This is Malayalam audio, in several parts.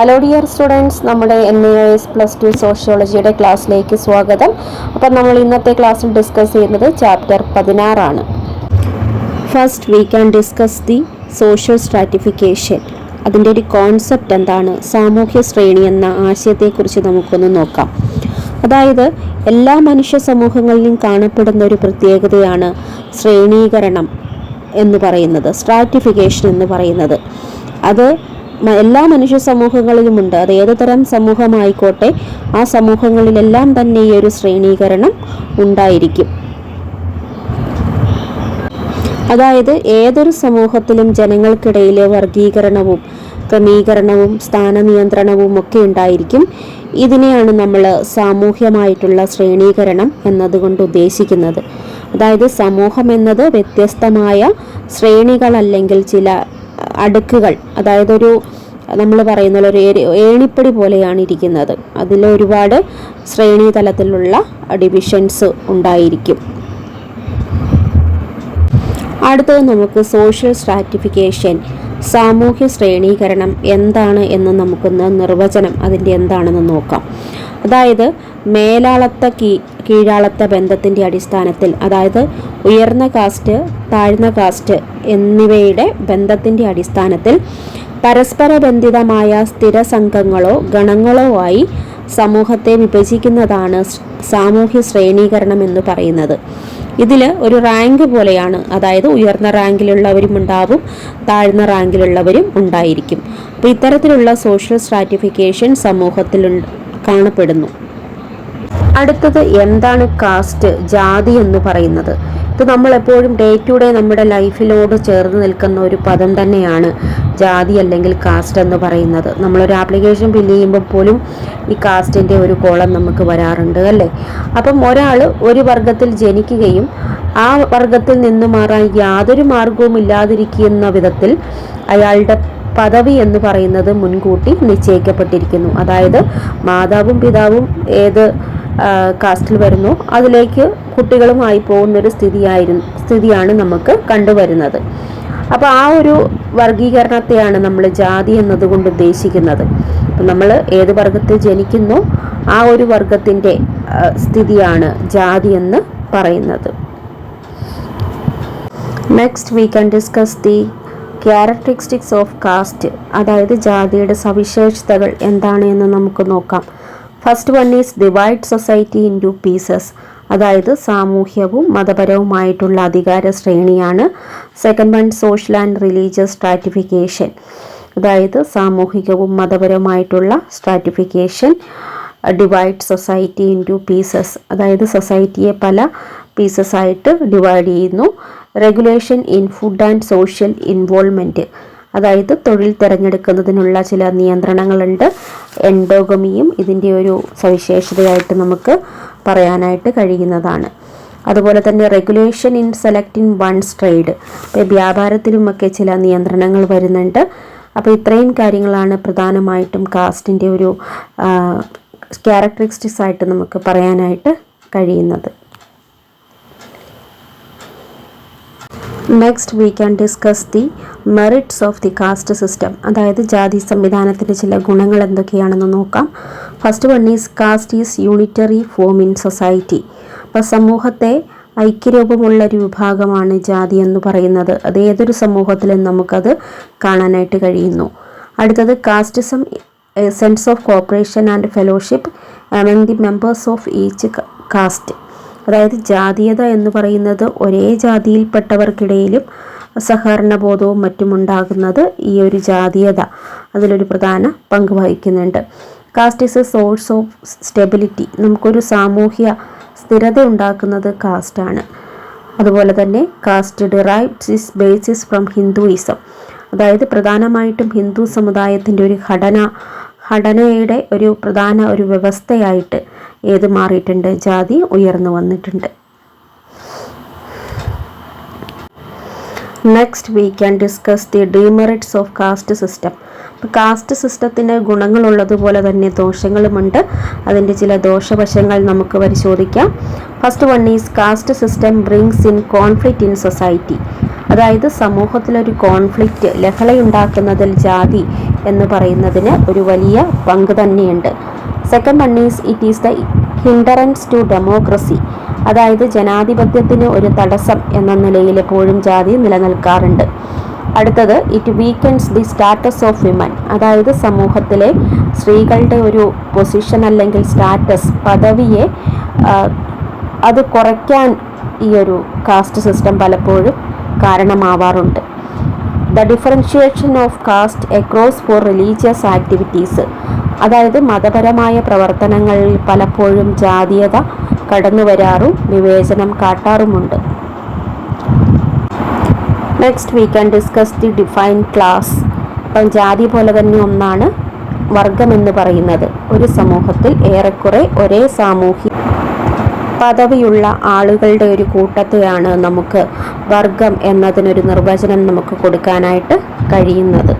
ഹലോ ഡിയർ സ്റ്റുഡൻസ് നമ്മുടെ N A S plus two സോഷ്യോളജിയുടെ ക്ലാസ്സിലേക്ക് സ്വാഗതം. അപ്പം നമ്മൾ ഇന്നത്തെ ക്ലാസ്സിൽ ഡിസ്കസ് ചെയ്യുന്നത് chapter പതിനാറാണ്. First we can discuss the social stratification അതിന്റെ ഒരു കോൺസെപ്റ്റ് എന്താണ്? സാമൂഹ്യ ശ്രേണി എന്ന ആശയത്തെക്കുറിച്ച് നമുക്കൊന്ന് നോക്കാം. അതായത് എല്ലാ മനുഷ്യ സമൂഹങ്ങളിലും കാണപ്പെടുന്ന ഒരു പ്രത്യേകതയാണ് ശ്രേണീകരണം എന്ന് പറയുന്നത് സ്ട്രാറ്റിഫിക്കേഷൻ എന്ന് പറയുന്നത്. അത് എല്ലാ മനുഷ്യ സമൂഹങ്ങളിലുമുണ്ട് അത് ഏത് തരം സമൂഹമായിക്കോട്ടെ ആ സമൂഹങ്ങളിലെല്ലാം തന്നെ ഈ ഒരു ശ്രേണീകരണം ഉണ്ടായിരിക്കും. അതായത് ഏതൊരു സമൂഹത്തിലും ജനങ്ങൾക്കിടയിലെ വർഗീകരണവും ക്രമീകരണവും സ്ഥാനനിയന്ത്രണവും ഒക്കെ ഉണ്ടായിരിക്കും. ഇതിനെയാണ് നമ്മൾ സാമൂഹ്യമായിട്ടുള്ള ശ്രേണീകരണം എന്നതുകൊണ്ട് ഉദ്ദേശിക്കുന്നത്. അതായത് സമൂഹം എന്നത് വ്യത്യസ്തമായ ശ്രേണികൾ അല്ലെങ്കിൽ ചില അടുക്കുകൾ. അതായത് ഒരു നമ്മൾ പറയുന്ന ഒരു ഏണിപ്പടി പോലെയാണ് ഇരിക്കുന്നത്. അതിൽ ഒരുപാട് ശ്രേണി തലത്തിലുള്ള ഡിവിഷൻസ് ഉണ്ടായിരിക്കും. അടുത്തത് നമുക്ക് സോഷ്യൽ സ്ട്രാറ്റിഫിക്കേഷൻ സാമൂഹ്യ ശ്രേണീകരണം എന്താണ് എന്ന് നമുക്കൊന്ന് നിർവചനം അതിന്റെ എന്താണെന്ന് നോക്കാം. അതായത് മേലാളത്ത കീ കീഴാളത്ത ബന്ധത്തിന്റെ അടിസ്ഥാനത്തിൽ അതായത് ഉയർന്ന കാസ്റ്റ് താഴ്ന്ന കാസ്റ്റ് എന്നിവയുടെ ബന്ധത്തിന്റെ അടിസ്ഥാനത്തിൽ പരസ്പര ബന്ധിതമായ സ്ഥിര സംഘങ്ങളോ ഗണങ്ങളോ ആയി സമൂഹത്തെ വിഭജിക്കുന്നതാണ് സാമൂഹ്യ ശ്രേണീകരണം എന്ന് പറയുന്നത്. ഇതിൽ ഒരു റാങ്ക് പോലെയാണ് അതായത് ഉയർന്ന റാങ്കിലുള്ളവരും ഉണ്ടാവും താഴ്ന്ന റാങ്കിലുള്ളവരും ഉണ്ടായിരിക്കും. അപ്പോൾ ഇത്തരത്തിലുള്ള സോഷ്യൽ സ്ട്രാറ്റിഫിക്കേഷൻ സമൂഹത്തിൽ ഉണ്ട്- കാണപ്പെടുന്നു. അടുത്തത് എന്താണ് കാസ്റ്റ് ജാതി എന്ന് പറയുന്നത്. ഇത് നമ്മൾ എപ്പോഴും ഡേ ടു ഡേ നമ്മുടെ ലൈഫിലോട് ചേർന്ന് നിൽക്കുന്ന ഒരു പദം തന്നെയാണ് ജാതി അല്ലെങ്കിൽ കാസ്റ്റ് എന്ന് പറയുന്നത്. നമ്മളൊരു ആപ്ലിക്കേഷൻ ഫില്ല് ചെയ്യുമ്പോൾ പോലും ഈ കാസ്റ്റിന്റെ ഒരു കോളം നമുക്ക് വരാറുണ്ട് അല്ലേ? അപ്പം ഒരാൾ ഒരു വർഗത്തിൽ ജനിക്കുകയും ആ വർഗത്തിൽ നിന്ന് മാറാൻ യാതൊരു മാർഗവും ഇല്ലാതിരിക്കുന്ന വിധത്തിൽ അയാളുടെ പദവി എന്ന് പറയുന്നത് മുൻകൂട്ടി നിശ്ചയിക്കപ്പെട്ടിരിക്കുന്നു. അതായത് മാതാവും പിതാവും ഏത് കാസ്റ്റിൽ വരുന്നു അതിലേക്ക് കുട്ടികളുമായി പോകുന്നൊരു സ്ഥിതിയായിരുന്നു സ്ഥിതിയാണ് നമുക്ക് കണ്ടുവരുന്നത്. അപ്പോൾ ആ ഒരു വർഗീകരണത്തെയാണ് നമ്മൾ ജാതി എന്നതുകൊണ്ട് ഉദ്ദേശിക്കുന്നത്. നമ്മൾ ഏത് വർഗത്തിൽ ജനിക്കുന്നു ആ ഒരു വർഗത്തിന്റെ സ്ഥിതിയാണ് ജാതി എന്ന് പറയുന്നത്. Next we can discuss the characteristics of caste അതായത് ജാതിയുടെ സവിശേഷതകൾ എന്താണ് എന്ന് നമുക്ക് നോക്കാം. First one is divide society into pieces അതായത് സാമൂഹ്യവും മതപരവുമായിട്ടുള്ള അധികാര ശ്രേണിയാണ്. Second one social and religious stratification അതായത് സാമൂഹികവും മതപരവുമായിട്ടുള്ള stratification divide society into pieces അതായത് സൊസൈറ്റിയെ പല പീസസ് ആയിട്ട് ഡിവൈഡ് ചെയ്യുന്നു. Regulation in food and social involvement അതായത് തൊഴിൽ തിരഞ്ഞെടുക്കുന്നതിനുള്ള ചില നിയന്ത്രണങ്ങളുണ്ട്. എൻഡോഗമിയും ഇതിന്റെ ഒരു സവിശേഷതയായിട്ട് നമുക്ക് പറയാനായിട്ട് കഴിയുന്നതാണ്. അതുപോലെ തന്നെ regulation in selecting one's trade. ഇപ്പോൾ വ്യാപാരത്തിലുമൊക്കെ ചില നിയന്ത്രണങ്ങൾ വരുന്നുണ്ട്. അപ്പോൾ ഇത്രയും കാര്യങ്ങളാണ് പ്രധാനമായിട്ടും കാസ്റ്റിന്റെ ഒരു ക്യാരക്ടറിസ്റ്റിക്സ് ആയിട്ട് നമുക്ക് പറയാനായിട്ട് കഴിയുന്നത്. Next we can discuss the merits of the caste system അതായത് ജാതി സംവിധാനത്തിന്റെ ചില ഗുണങ്ങൾ എന്തൊക്കെയാണെന്ന് നോക്കാം. First one is caste is unitary form in society അപ്പോൾ സമൂഹത്തെ ഐക്യരൂപമുള്ള ഒരു വിഭാഗമാണ് ജാതി എന്ന് പറയുന്നത്. അത് ഏതൊരു സമൂഹത്തിലും നമുക്കത് കാണാനായിട്ട് കഴിയുന്നു. അടുത്തത് casteism sense of cooperation and fellowship among the members of each caste അതായത് ജാതീയത എന്ന് പറയുന്നത് ഒരേ ജാതിയിൽപ്പെട്ടവർക്കിടയിലും സഹകരണബോധവും മറ്റും ഉണ്ടാകുന്നത് ഈ ഒരു ജാതീയത അതിലൊരു പ്രധാന പങ്ക് വഹിക്കുന്നുണ്ട്. Caste is a source of stability നമുക്കൊരു സാമൂഹ്യ സ്ഥിരത ഉണ്ടാക്കുന്നത് കാസ്റ്റാണ്. അതുപോലെ തന്നെ caste derives is basis from Hinduism. അതായത് പ്രധാനമായിട്ടും ഹിന്ദു സമുദായത്തിന്റെ ഒരു ഘടന ഘടനയുടെ ഒരു പ്രധാന ഒരു വ്യവസ്ഥയായിട്ട് ഏത് മാറിയിട്ടുണ്ട്? ജാതി ഉയർന്നു വന്നിട്ടുണ്ട്. Next we can discuss the demerits of caste system caste സിസ്റ്റത്തിന് ഗുണങ്ങളുള്ളതുപോലെ തന്നെ ദോഷങ്ങളുമുണ്ട്. അതിന്റെ ചില ദോഷവശങ്ങൾ നമുക്ക് പരിശോധിക്കാം. First one is caste system brings in conflict in society അതായത് സമൂഹത്തിലൊരു കോൺഫ്ലിക്റ്റ് ലഹളയുണ്ടാക്കുന്നതിൽ ജാതി എന്ന് പറയുന്നതിന് ഒരു വലിയ പങ്ക് തന്നെയുണ്ട്. Second one is it is the hindrance to democracy അതായത് ജനാധിപത്യത്തിന് ഒരു തടസ്സം എന്ന നിലയിൽ എപ്പോഴും ജാതി നിലനിൽക്കാറുണ്ട്. അടുത്തത് it weakens the status of women അതായത് സമൂഹത്തിലെ സ്ത്രീകളുടെ ഒരു പൊസിഷൻ അല്ലെങ്കിൽ സ്റ്റാറ്റസ് പദവിയെ അത് കുറയ്ക്കാൻ ഈ ഒരു കാസ്റ്റ് സിസ്റ്റം പലപ്പോഴും കാരണമാവാറുണ്ട്. The differentiation of caste across for religious activities അതായത് മതപരമായ പ്രവർത്തനങ്ങളിൽ പലപ്പോഴും ജാതീയത കടന്നു വരാറും വിവേചനം കാട്ടാറുമുണ്ട്. Next we can discuss the define class ഇപ്പം ജാതി പോലെ തന്നെ ഒന്നാണ് വർഗം എന്ന് പറയുന്നത്. ഒരു സമൂഹത്തിൽ ഏറെക്കുറെ ഒരേ സാമൂഹ്യ പദവിയുള്ള ആളുകളുടെ ഒരു കൂട്ടത്തെയാണ് നമുക്ക് വർഗം എന്നതിനൊരു നിർവചനം നമുക്ക് കൊടുക്കാനായിട്ട് കഴിയുന്നത്.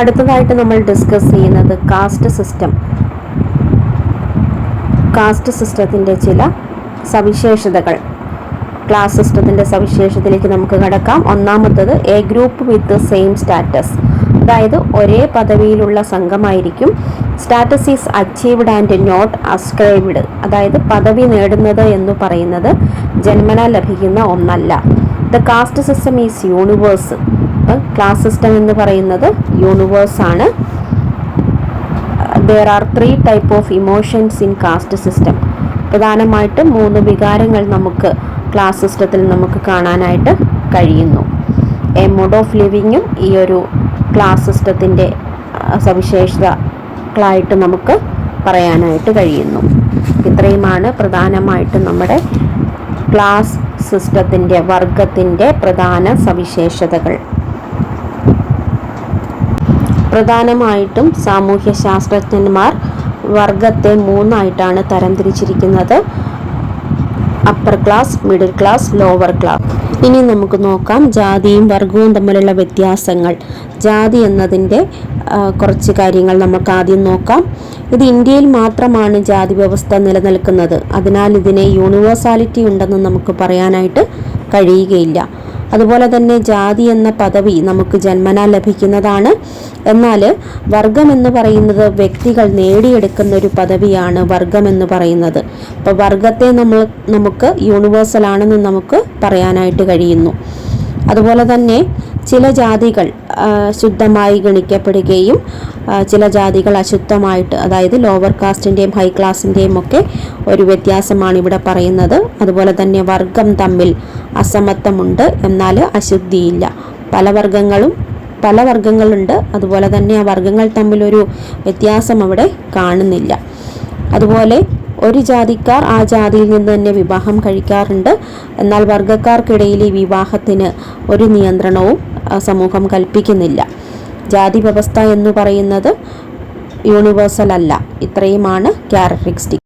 അടുത്തതായിട്ട് നമ്മൾ ഡിസ്കസ് ചെയ്യുന്നത് കാസ്റ്റ് സിസ്റ്റം കാസ്റ്റ് സിസ്റ്റത്തിന്റെ ചില സവിശേഷതകൾ. ക്ലാസ് സിസ്റ്റത്തിന്റെ സവിശേഷതയിലേക്ക് നമുക്ക് കടക്കാം. ഒന്നാമത്തത് a group with same status അതായത് ഒരേ പദവിയിലുള്ള സംഘമായിരിക്കും status is achieved and not ascribed അതായത് പദവി നേടുന്നത് എന്ന് പറയുന്നത് ജന്മന ലഭിക്കുന്ന ഒന്നല്ല. The caste system is universe ഇപ്പം ക്ലാസ് സിസ്റ്റം എന്ന് പറയുന്നത് യൂണിവേഴ്സ് ആണ്. There are three type of emotions in caste system പ്രധാനമായിട്ടും മൂന്ന് വികാരങ്ങൾ നമുക്ക് ക്ലാസ് സിസ്റ്റത്തിൽ നമുക്ക് കാണാനായിട്ട് കഴിയുന്നു. എ മോഡ് ഓഫ് ലിവിങ്ങും ഈ ഒരു ക്ലാസ് സിസ്റ്റത്തിന്റെ സവിശേഷതകളായിട്ട് നമുക്ക് പറയാനായിട്ട് കഴിയുന്നു. ഇത്രയുമാണ് പ്രധാനമായിട്ടും നമ്മുടെ ക്ലാസ് സിസ്റ്റത്തിന്റെ വർഗത്തിന്റെ പ്രധാന സവിശേഷതകൾ. പ്രധാനമായിട്ടും സാമൂഹ്യ ശാസ്ത്രജ്ഞന്മാർ വർഗത്തെ മൂന്നായിട്ടാണ് തരംതിരിച്ചിരിക്കുന്നത്. Upper class middle class lower class ഇനി നമുക്ക് നോക്കാം ജാതിയും വർഗവും തമ്മിലുള്ള വ്യത്യാസങ്ങൾ. ജാതി എന്നതിന്റെ കുറച്ച് കാര്യങ്ങൾ നമുക്ക് ആദ്യം നോക്കാം. ഇത് ഇന്ത്യയിൽ മാത്രമാണ് ജാതി വ്യവസ്ഥ നിലനിൽക്കുന്നത്. അതിനാൽ ഇതിനെ യൂണിവേഴ്സാലിറ്റി ഉണ്ടെന്ന് നമുക്ക് പറയാനായിട്ട് കഴിയുകയില്ല. അതുപോലെ തന്നെ ജാതി എന്ന പദവി നമുക്ക് ജന്മനാൽ ലഭിക്കുന്നതാണ്. എന്നാൽ വർഗം എന്ന് പറയുന്നത് വ്യക്തികൾ നേടിയെടുക്കുന്ന ഒരു പദവിയാണ് വർഗം എന്ന് പറയുന്നത്. അപ്പോൾ വർഗത്തെ നമ്മൾ നമുക്ക് യൂണിവേഴ്സൽ ആണെന്ന് നമുക്ക് പറയാനായിട്ട് കഴിയുന്നു. അതുപോലെ തന്നെ ചില ജാതികൾ ശുദ്ധമായി ഗണിക്കപ്പെടുകയും ചില ജാതികൾ അശുദ്ധമായിട്ട് അതായത് ലോവർ കാസ്റ്റിന്റെയും ഹൈ ക്ലാസിന്റെയും ഒക്കെ ഒരു വ്യത്യാസമാണ് ഇവിടെ പറയുന്നത്. അതുപോലെ തന്നെ വർഗം തമ്മിൽ അസമത്വമുണ്ട്. എന്നാൽ അശുദ്ധിയില്ല. പല വർഗങ്ങളും പല വർഗങ്ങളുണ്ട്. അതുപോലെ തന്നെ ആ വർഗങ്ങൾ തമ്മിലൊരു വ്യത്യാസം അവിടെ കാണുന്നില്ല. അതുപോലെ ഒരു ജാതിക്കാർ ആ ജാതിയിൽ നിന്ന് തന്നെ വിവാഹം കഴിക്കാറുണ്ട്. എന്നാൽ വർഗക്കാർക്കിടയിൽ ഈ വിവാഹത്തിന് ഒരു നിയന്ത്രണവും സമൂഹം കൽപ്പിക്കുന്നില്ല. ജാതി വ്യവസ്ഥ എന്ന് പറയുന്നത് യൂണിവേഴ്സൽ അല്ല. ഇത്രയുമാണ് ക്യാരക്ടറിസ്റ്റിക്